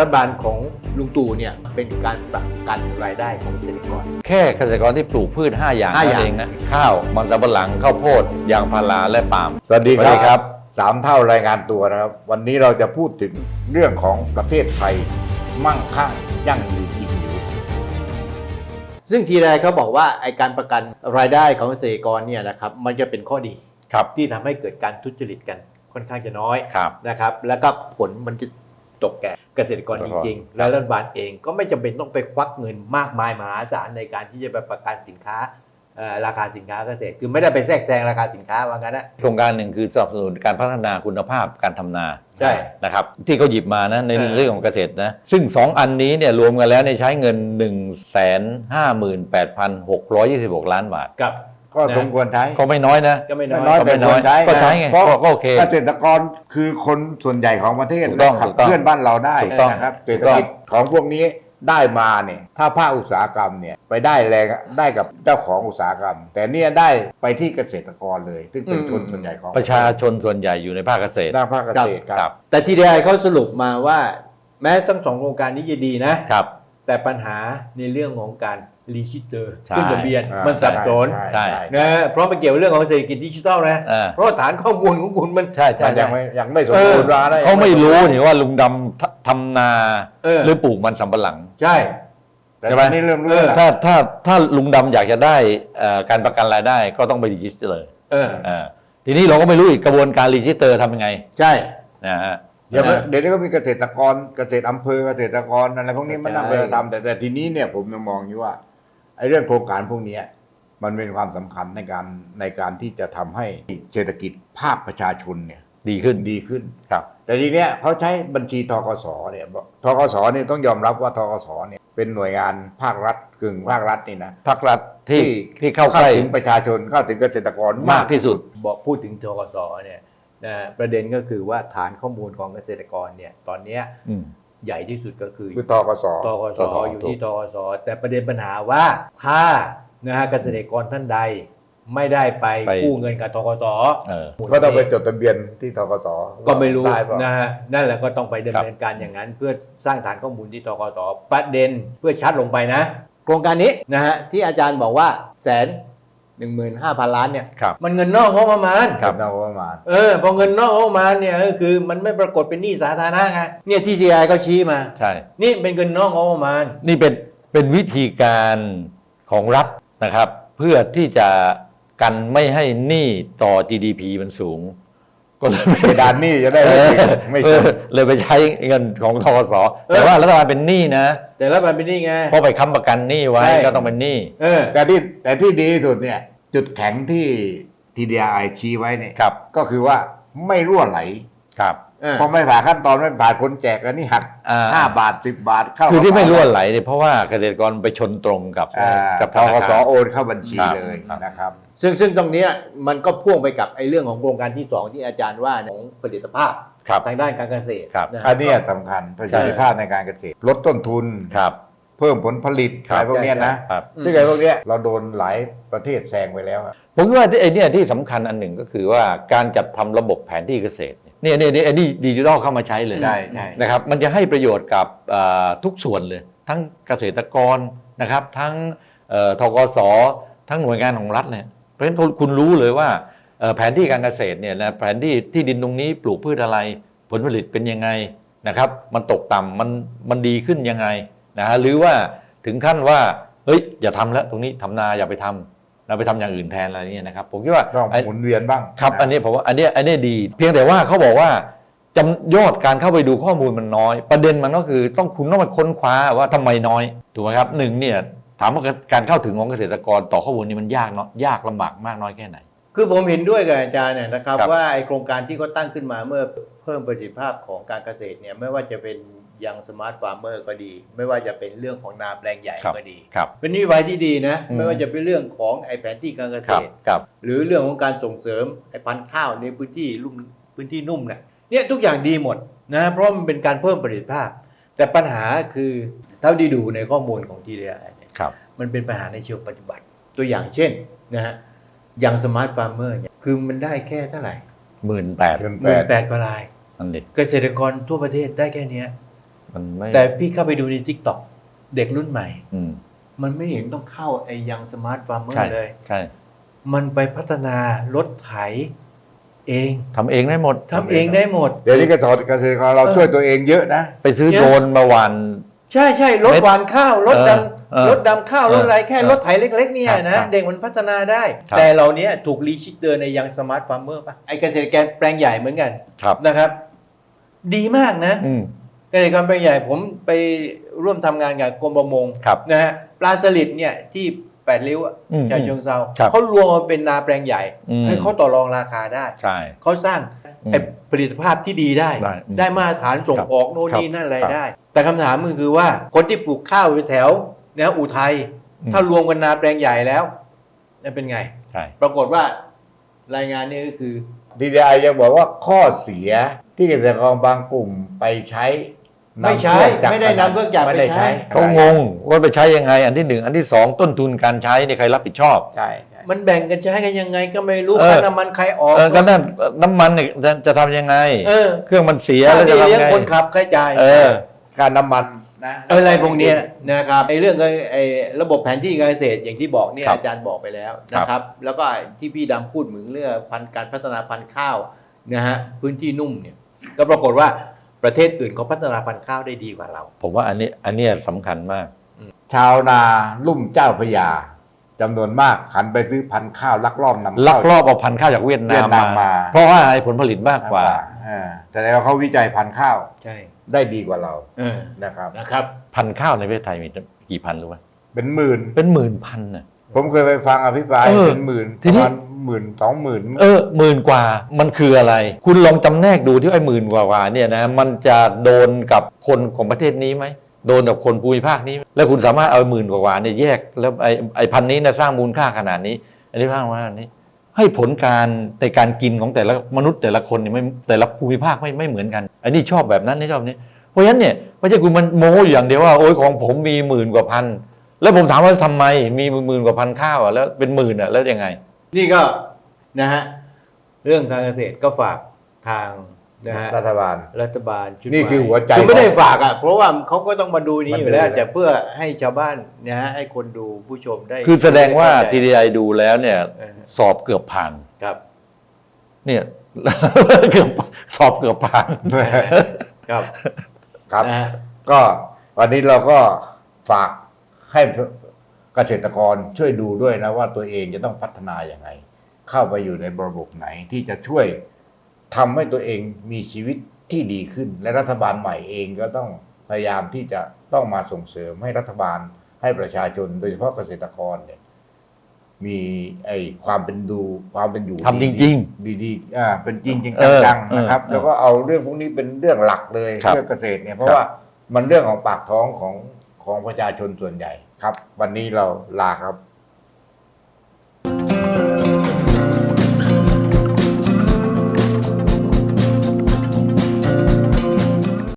รัฐบาลของลุงตู่เนี่ยเป็นการประกันรายได้ของเกษตรกร แค่เกษตรกรที่ปลูกพืช 5 อย่างห้านั่อนย่างเองนะข้าวมันสำปะหลังข้าวโพดยางพาราและปาล์ม สวัสดีสวัสดีคครัรับ บสามเท่ารายงานตัวนะครับ วันนี้เราจะพูดถึงเรื่องของประเทศไทย มั่งคั่งยั่งยืนกินอยู่ ซึ่งทีแรกเขาบอกว่าไอการประกันรายได้ของเกษตรกรเนี่ยนะครับมันจะเป็นข้อดีครับ ที่ทำให้เกิดการทุจริตกันค่อนข้างจะน้อยครับ นะครับ แล้วก็ผลมันจะ ตกแก่เกษตรกรเกษจตรกรริงๆแล้วรัฐบาลเองก็ไม่จำเป็นต้องไปควักเงินมากมายมหาศาลในการที่จะไปประกันสินค้าเอ่อราคาสินค้าเกษตร คือไม่ได้ไปแทรกแซงราคาสินค้าว่างั้นนะโครงการหนึ่งคือสนับสนุนการพัฒนาคุณภาพการทำนาใช่นะครับที่เขาหยิบมานะในเออเรื่องของเกษตรนะซึ่ง 2 อันนี้เนี่ยรวมกันแล้วเนี่ยใช้เงิน 1 5 8 6 2 6 ล้านบาทกับ ก็นะสมควรใช้ก็ไม่น้อยนะ ก็ไม่น้อย น้อยก็แต่ไม่ควรใช้ก็ใช้ไงเพราะก็ก็โอเคเกษตรกรคือคนส่วนใหญ่ของประเทศถูกต้องและขับถูกต้องเคลื่อนบ้านเราได้ถูกต้องนะครับถูเศรษกฐต้องกิจของพวกนี้ได้มาเนี่ยถ้าภาคอุตสาหกรรมเนี่ยไปได้แรงได้กับเจ้าของอุตสาหกรรม แต่เนี่ยได้ไปที่เกษตรกรเลย ซึ่งเป็นอืมชนส่วนใหญ่ของประชาชนส่วนใหญ่อยู่ในภาคเกษตร ด้านภาคเกษตรคครัรับ บ แต่ทีเดียเขาสรุปมาว่า แม้ทั้งสองโครงการนี้จะดีนะ ครับ แต่ปัญหาในเรื่องของการรีชิเตอร์ใช่ขึ้นทะเบียนอ่ามันสับสนใช่ใช่ใช่นะเพราะมันเกี่ยวกับเรื่องของเศรษฐกิจดิจิทัลนะอ่าเพราะฐานข้อมูลของคุณมันใช่ใช่มันยัใช่งไม่ยังไม่สมบูรณ์อะไรเขาไม่รู้นี่ว่าลุงดำททำนาเออหรือปลูกมันสำปะหลัง ใช่แต่ใช่ตไหมอนนี้เริ่มรู้เออแล้วถ้าถ้าถ้าลุงดำอยากจะได้เอ่อการประกันรายได้ก็ต้องไปรีจิสเตอร์เออเออทีนี้เราก็ไม่รู้อีกกระบวนการรีจิสเตอร์ทำยังไง ใช่นะฮะ เดี๋ยวนะเดี๋ยวนี้ก็มีเกษตรกรเกษตรอำเภอเกษตรกรอะไรพวกนี้มันนั่งไปใช่ทำแต่แต่ทีนี้เนี่ยผมยังมองอยู่ว่าไอ้เรื่องโครงการพวกเนี้ยมันเป็นความสำคัญในการในการที่จะทำให้เศรษฐกิจภาคประชาชนเนี่ย ดีขึ้นดีขึ้นครับ แต่ทีเนี้ยเขาใช้บัญชีทกสเนี่ยบอกทกสเนี่ยต้องยอมรับว่าทกสเนี่ยเป็นหน่วยงานภาครัฐกึ่งภาครัฐนี่นะภาครัฐที่ที่เข้าใกล้ถึงประชาชนเข้าถึงเกษตรกรมากที่สุดบอกพูดถึงทกสเนี่ย นะประเด็นก็คือว่าฐานข้อมูลของเกษตรกรเนี่ยตอนเนี้ยอืม ใหญ่ที่สุดก็คือคือทกส ตกสตกสอยู่ที่ตกสแต่ประเด็นปัญหาว่าถ้านะฮะเกษตรกรท่านใดไม่ได้ไปไป กู้เงินกับตกส เออ ก็ต้องไปจดทะเบียนที่ทกสก็ไม่รู้ได้เปล่า นะฮะนั่นแหละก็ต้องไปดำเนินการอย่างนั้น เพื่อสร้างฐานข้อมูลที่ตกสประเด็นเพื่อชัดลงไปนะ โครงการนี้นะฮะที่อาจารย์บอกว่าแสน หนึ่งหมื่นห้าพันล้านเนี่ยครับมันเงินนอกงบประมาณครับนอกประมาณเออพอเงินนอกงบประมาณเนี่ยก็คือมันไม่ปรากฏเป็นหนี้สาธารณะไงเนี่ยที่ทีไอก็ชี้มา ใช่ นี่เป็นเงินนอกงบประมาณ นี่เป็นเป็นวิธีการของรัฐนะครับ เพื่อที่จะกันไม่ให้หนี้ต่อ GDP มันสูง ก็เลยเพดานหนี่จะได้เอไม่อถึงไม่เอถึองเลยไปใช้เงินของทกสเออแต่ว่ารัฐบาลเป็นหนี้นะแต่ละมันเป็นหนี่ไง เพราะไปค้ำประกันหนี้ไว้ใช่ ก็ต้องเป็นหนี้ เออ แต่ที่แต่ที่ดีที่สุดเนี่ย จุดแข็งที่ TDI ชี้ไว้เนี่ยครับ ก็คือว่าไม่รั่วไหลครับ เออพอไม่ผ่านขั้นตอนไม่ผ่านคนแจกอันนี้หักอ่า ห้าบาทสิบบาทเข้าคือที่ไม่กะเป๋ารั่วไหลเนี่ยเพราะว่าเกษตรกรไปชนตรงกับอ่ากับทธกนาสคารโอนเข้าบัญชีครับเลยครับนะครับ ซึ่งซึ่งตรงเนี้ยมันก็พ่วงไปกับไอ้เรื่องของโครงการที่ 2 ที่อาจารย์ว่าเนี่ยของผลิตภาพครับ ทางด้านการเกษตรครับนะฮะอันเนี้ยสำคัญประสิทธิภาพในการเกษตร ลดต้นทุน ครับ เพิ่มผลผลิตครับ อะไรพวกเนี้ยนะครับ ซึ่งไอ้พวกเนี้ยเราโดนหลายประเทศแซงไปแล้วอะผมคิดว่าไอ้เนี่ยที่สำคัญอันหนึ่งก็คือว่าการจัดทำระบบแผนที่เกษตรเนี่ยเนี่ยเนี่ยไอ้นี่ดิจิทัลเข้ามาใช้เลยใช่ใช่ นะครับมันจะให้ประโยชน์กับเอ่อทุกส่วนเลย ทั้งเกษตรกรนะครับ ทั้งเอ่อทกสทั้งหน่วยงานของรัฐเนี่ยเพ ราะฉะนั้นคุณคุณรู้เลยว่าเอ่อแผนที่การเกษตรเนี่ยนะแผนที่ที่ดินตรงนี้ปลูกพืชอะไร ผลผลิตเป็นยังไงนะครับ มันตกต่ำมันมันดีขึ้นยังไงนะฮะหรือว่าถึงขั้นว่าเฮ้ยอย่าทำแล้วตรงนี้ทำนาอย่าไปทำเราไปทำอย่างอื่นแทนอะไรเนี่ยนะครับผมคิดว่าต้องไอ้หมุนเวียนบ้างครับะอันนี้ผมว่าอันเนี้ยอันเนี้ยดี เพียงแต่ว่าเขาบอกว่าจำยอดการเข้าไปดูข้อมูลมันน้อย ประเด็นมันก็คือต้องคุณต้องมาค้นคว้าว่าทำไมน้อยถูกไหมครับหนึ่งเนี่ย ถามว่าการเข้าถึงของเกษตรกรต่อข้อมูลนี้มันยากเนาะยากลำบากมากน้อยแค่ไหน คือผมเห็นด้วยกับอาจารย์เนี่ยนะครับ ครับ ว่าไอ้โครงการที่เขาตั้งขึ้นมาเมื่อเพิ่มประสิทธิภาพของการเกษตรเนี่ยไม่ว่าจะเป็นยังสมาร์ทฟาร์มเมอร์ก็ดี ไม่ว่าจะเป็นเรื่องของนาแปลงใหญ่ครับก็ดี ครับ เป็นนโยบายที่ดีนะ อืม ไม่ว่าจะเป็นเรื่องของไอ้แผนที่การเกคษรับตร ครับหรือเรื่องของการส่งเสริมไอ้พันธุ์ข้าวในพื้นที่ลุ่มพื้นที่นุ่มเนี่ยเนี่ยทุกอย่างดีหมดนะเพราะมันเป็นการเพิ่มประสิทธิภาพ แต่ปัญหาคือเท่าที่ดูในข้อมูลของทีเดียเนี่ยครับ มันเป็นปัญหาในเชิงปฏิบัติ ตัวอย่างเช่นนะฮะอย่างสมาร์ทฟาร์มเมอร์เนี่ยคือมันได้แค่เท่าไหร่หมื่นแปดเดือนหแปมื่นดแปดกว่ารายนั่นเด็เกษตรกรทั่วประเทศได้แค่เนี้ยมันไม่แต่พี่เข้าไปดูใน t ิ k t o k เด็กรุ่นใหม่อืมมันไม่เห็นต้องเข้าไอ้ยังสมาร์ทฟาร์มเมอใช่ร์เลยใช่มันไปพัฒนารถไถเองทำเองได้หมดทำเองได้หมด เดี๋ยวนี้เกษตรเกษตรกรเราเออช่วยตัวเองเยอะนะ ไปซื้อเนี่ยโดรนมาหวาน ใช่ใช่รถเม็ดหวานข้าวรถดเออเออำรถดำข้าวเออรถอะไรแค่เออรถไถเล็ก ๆ เนี่ยครันะบเด็กมันพัฒนาได้ครับแต่เหล่านี้ถูกรีชิสเตอร์ในยังสมาร์ทฟาร์มเมอร์ป่ะไอเกษตรกรแปลงใหญ่เหมือนกันครับนะครับ ดีมากนะอืมเกษตรกรแปลงใหญ่ผมไปร่วมทำงานกับกรมประมงครับนะฮะปลาสลิดเนี่ยที่แปดริ้วอะอืมชายเชิงเซาครับเขารวมมาเป็นนาแปลงใหญ่อืมให้เขาต่อรองราคาได้ใช่เขาสร้างอืม ไอ้ผลิตภาพที่ดีได้ ได้อืมได้มาตรฐานส่งครับออกโน่นครับนี่นั่นอะไรครับได้ แต่คำถามก็คือว่าคนที่ปลูกข้าวอยู่แถวนะอุทัยอืมถ้ารวมกันนาแปลงใหญ่แล้วนั่นเป็นไงใช่ปรากฏว่ารายงานนี้ก็คือดีดีไอยังบอกว่าข้อเสียที่เกษตรกรบางกลุ่มไปใช้ไม่ใช้นำเครื่องจักรไม่ได้นำเครื่องจักรไม่ได้ไปใช้ใช้เขางงว่าไปใช้ยังไง อันที่หนึ่งอันที่สองต้นทุนการใช้เนี่ยใครรับผิดชอบใช่ใช่ มันแบ่งกันใช้กันยังไงก็ไม่รู้เออ ค่าน้ำมันใครออกเออก็นั่นน้ำมันเนี่ยจะจะทำยังไง เออเครื่องมันเสียค่าแล้วจะเลี้ยงทำไงคนขับใครจ่าย เออการน้ำมันนะ อะไรพวกเนี้ยนะครับไอ้เรื่องไอ้ไอ้ระบบแผนที่การเกษตรอย่างที่บอกเนี่ยครับอาจารย์บอกไปแล้วครับนะครับ แล้วก็ที่พี่ดำพูดเหมือนเรื่องพันธุ์การพัฒนาพันธุ์ข้าวนะฮะพื้นที่นุ่มเนี่ยก็ปรากฏว่าประเทศอื่นเขาพัฒนาพันธุ์ข้าวได้ดีกว่าเรา ผมว่าอันนี้อันเนี้ยสำคัญมาก ชาวนาลุ่มเจ้าพระยา จำนวนมากหันไปซื้อพันธุ์ข้าวลักลอบนำเข้าลักลอบเอาพันธุ์ข้าวจากเวียดเวีนายมดนามมา เพราะว่าอะไรผลผลิตมากกว่าอ่าแต่แล้วาเขาวิจัยพันธุ์ข้าวใช่ได้ดีกว่าเราเออนะครับนะครับ พันธุ์ข้าวในประเทศไทยมีกี่พันรู้ไหมเป็นหมื่นเป็นหมื่นพันน่ะผมเคยไปฟังอภิปรายเออเป็นหมื่นทีประนี้มาณหมื่นสองหมื่นเออหมื่นกว่ามันคืออะไร คุณลองจำแนกดูที่ไอ้หมื่นกว่าๆเนี่ยนะมันจะโดนกับคนของประเทศนี้ไหม โดนกับคนภูมิภาคนี้ แล้วคุณสามารถเอาหมื่นกว่าเนี่ยแยก แล้วไอ้ไอ้พันนี้นะสร้างมูลค่าขนาดนี้ อันนี้สร้างมาขนาดนี้ ให้ผลการในการกินของแต่ละมนุษย์แต่ละคนเนี่ยไม่แต่ละภูมิภาคไม่ไม่เหมือนกันอันนี้ชอบแบบนั้นนี่ชอบนี้ เพราะฉะนั้นเนี่ยไม่ใช่คุณมันโม้อยู่อย่างเดียวว่าโอ้ยของผมมีหมื่นกว่าพันแล้วผมถามว่าทำไมมีหมื่นกว่าพันข้าวอะแล้วเป็นหมื่นอะแล้วยังไง นี่ก็นะฮะเรื่องการเกษตรก็ฝากทาง นะฮะรัฐบาล รัฐบาลชุดนี่คือหัวใจคือไม่ได้ของฝากอะเพราะว่าเขาก็ต้องมาดูนี้อยู่แล้วมันดูแต่เพื่อให้ชาวบ้านนะฮะให้คนดูผู้ชมได้ คือแสดงว่าเข้ใจ TDI ดูแล้วเนี่ยเออสอบเกือบผ่านครับ เนี่ยเกือบสอบเกือบผ่านครับครับนะฮะก็วันนี้เราก็ฝากให้เกษตรกรช่วยดูด้วยนะว่าตัวเองจะต้องพัฒนาอย่างไง เข้าไปอยู่ในระบบไหนที่จะช่วย ทำให้ตัวเองมีชีวิตที่ดีขึ้น และรัฐบาลใหม่เองก็ต้องพยายามที่จะต้องมาส่งเสริมให้รัฐบาลให้ประชาชน โดยเฉพาะเกษตรกรเนี่ย มีไอ้ความเป็นดูความเป็นอยู่ทำจริง ๆ ดีๆอ่าเป็นจริงจริงเออจังๆนะครับ เออแล้วก็เอาเรื่องพวกนี้เป็นเรื่องหลักเลยครับ เรื่องเกษตรเนี่ยเพราะครับว่ามันเรื่องของปากท้องของของประชาชนส่วนใหญ่ครับ วันนี้เราลาครับ